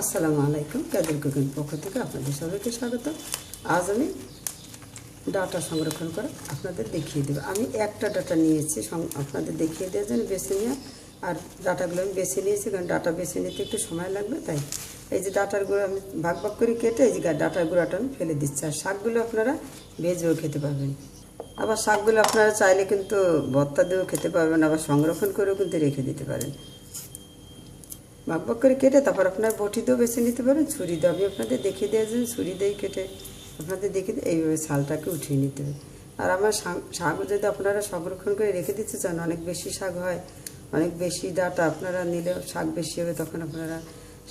আসসালামু আলাইকুম কাদের কুকিং পক্ষ থেকে আপনাদের সবাইকে স্বাগত আজ আমি ডাটা সংরক্ষণ করে আপনাদের দেখিয়ে দেবো। আমি একটা ডাটা নিয়েছি আপনাদের দেখিয়ে দেওয়ার জন্য বেছে নিয়ে আর ডাটাগুলো আমি বেছে নিয়েছি, কারণ ডাটা বেছে নিতে একটু সময় লাগবে, তাই এই যে ডাটার গুঁড়ো আমি ভাগ ভাগ করে কেটে এই যে ডাটার গুঁড়োটা আমি ফেলে দিচ্ছি। আর শাকগুলো আপনারা ভেজেও খেতে পারবেন। আবার শাকগুলো আপনারা চাইলে কিন্তু ভর্তা দিয়েও খেতে পারবেন, আবার সংরক্ষণ করেও কিন্তু রেখে দিতে পারেন। ভাগ ভাগ করে কেটে, তারপর আপনার বটি দিয়েও বেছে নিতে পারেন, ছুরি দিয়ে আমি আপনাদের দেখিয়ে দেওয়ার জন্য ছুরি দিয়েই কেটে আপনাদের দেখিয়ে এইভাবে শালটাকে উঠিয়ে নিতে হবে আর আমার শাক- যদি আপনারা সংরক্ষণ করে রেখে দিতে চান, অনেক বেশি শাক হয়, অনেক বেশি ডাটা আপনারা নিলেও শাক বেশি হবে, তখন আপনারা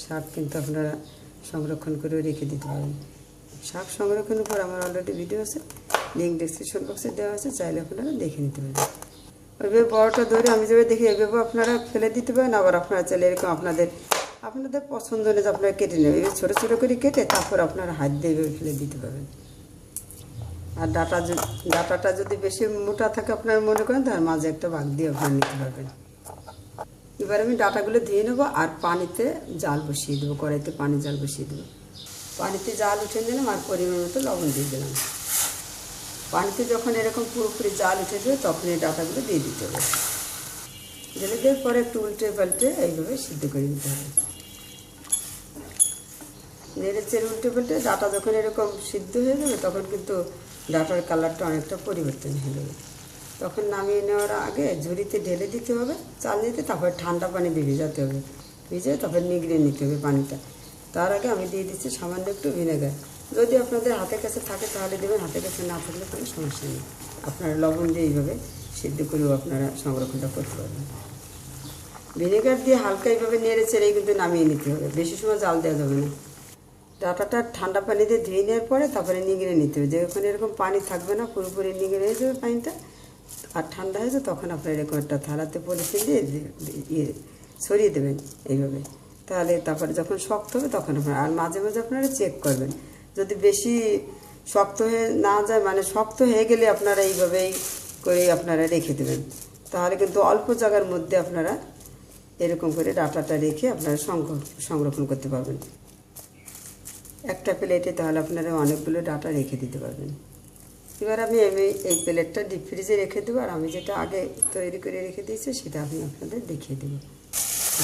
শাক কিন্তু আপনারা সংরক্ষণ করে রেখে দিতে পারেন। শাক সংরক্ষণের উপর আমার অলরেডি ভিডিও আছে লিঙ্ক ডিসক্রিপশন বক্সে দেওয়া আছে, চাইলে আপনারা দেখে নিতে পারেন। ওইভাবে বড়টা ধরে আমি যেভাবে দেখি এইভাবে আপনারা ফেলে দিতে পারেন, আবার আপনারা চাইলে এরকম আপনাদের আপনাদের পছন্দ অনুযায়ী আপনারা কেটে নেবেন। ছোটো ছোটো করে কেটে তারপর আপনারা হাত দিয়ে এভাবে ফেলে দিতে পারবেন। আর ডাটা ডাটাটা যদি বেশি মোটা থাকে আপনারা মনে করেন, তার মাঝে একটা ভাগ দিয়ে আপনারা নিতে পারবেন। এবার আমি ডাটাগুলো ধুয়ে নেব আর পানিতে জাল বসিয়ে দেবো, কড়াইতে পানি জাল বসিয়ে দেবো। পানিতে জাল উঠে দিলাম আর পরিমাণ মতো লবণ দিয়ে দিলাম। পানিতে যখন এরকম পুরোপুরি জাল উঠে যাবে, তখন এই ডাটাগুলো দিয়ে দিতে হবে। ঢেলে দেওয়ার পরে একটু উল্টে পাল্টে এইভাবে সিদ্ধ করে দিতে হবে। নেড়ে চেড়ে উল্টে পাল্টে ডাটা যখন এরকম সিদ্ধ হয়ে যাবে, তখন কিন্তু ডাটার কালারটা অনেকটা পরিবর্তন হয়ে যাবে। তখন নামিয়ে নেওয়ার আগে ঝুড়িতে ঢেলে দিতে হবে, চাল দিতে, তারপরে ঠান্ডা পানি ভিজাতে হবে। ভিজে তারপর নিগড়ে নিতে হবে পানিটা। তার আগে আমি দিয়ে দিচ্ছি সামান্য একটু ভিনেগার। যদি আপনাদের হাতের কাছে থাকে তাহলে দেবেন, হাতের কাছে না থাকলে কোনো সমস্যা নেই। আপনারা লবণ দিয়ে এইভাবে সিদ্ধ করেও আপনারা সংরক্ষণটা করতে পারবেন। ভিনেগার দিয়ে হালকা এইভাবে নেড়ে চেড়ে কিন্তু নামিয়ে নিতে হবে। বেশি সময় জাল দেওয়া যাবে না। ডাটাটা ঠান্ডা পানিতে ধুয়ে নেওয়ার পরে তারপরে নিগড়ে নিতে হবে। যে ওখানে এরকম পানি থাকবে না, পুরোপুরি নিগড়ে হয়ে যাবে পানিটা। আর ঠান্ডা হয়েছে তখন আপনার এরকম একটা থালাতে পলিথিন দিয়ে ইয়ে ছড়িয়ে দেবেন এইভাবে। তাহলে তারপরে যখন শক্ত হবে তখন আপনার, আর মাঝে মাঝে আপনারা চেক করবেন। যদি বেশি শক্ত হয়ে না যায় মানে শক্ত হয়ে গেলে আপনারা এইভাবেই করে আপনারা রেখে দেবেন। তাহলে কিন্তু অল্প জায়গার মধ্যে আপনারা এরকম করে ডাটাটা রেখে আপনারা সংর- সংরক্ষণ করতে পারবেন। একটা প্লেটে তাহলে আপনারা অনেকগুলো ডাটা রেখে দিতে পারবেন। এবার আমি আমি এই প্লেটটা ডিপ ফ্রিজে রেখে দেবো, আর আমি যেটা আগে তৈরি করে রেখে দিয়েছি সেটা আমি আপনাদের দেখিয়ে দেবো।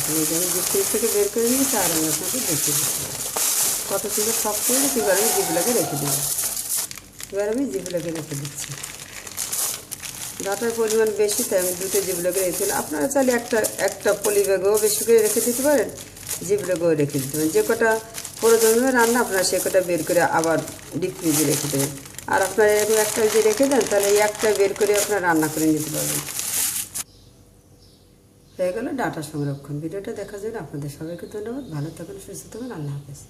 আমি ডিপ ফ্রিজ থেকে বের করে নিয়েছি, আর আমি আপনাদের দেখিয়ে দিচ্ছি। কত সুন্দর শক্ত হয়ে এবার আমি জিগুলোকে রেখে দেবো। এবার আমি জিগুলোকে রেখে দিচ্ছি। ডাটার পরিমাণ বেশি, তাই আমি দুটো জিবলাকে রেখে দিলাম। আপনারা চাইলে একটা একটা পলি ব্যাগও বেশি করে রেখে দিতে পারেন জিবলাকেও রেখে দিতে পারেন। যে কটা প্রয়োজন হবে রান্না, আপনারা সে কটা বের করে আবার ডিপ ফ্রিজে রেখে দেবেন। আর আপনারা এরকম একটা যদি রেখে দেন, তাহলে এই একটা বের করে আপনারা রান্না করে নিতে পারবেন। হয়ে গেল ডাটা সংরক্ষণ। ভিডিওটা দেখার জন্য আপনাদের সবাইকে ধন্যবাদ। ভালো থাকুন, সুস্থ থাকুন। আল্লাহ হাফেজ।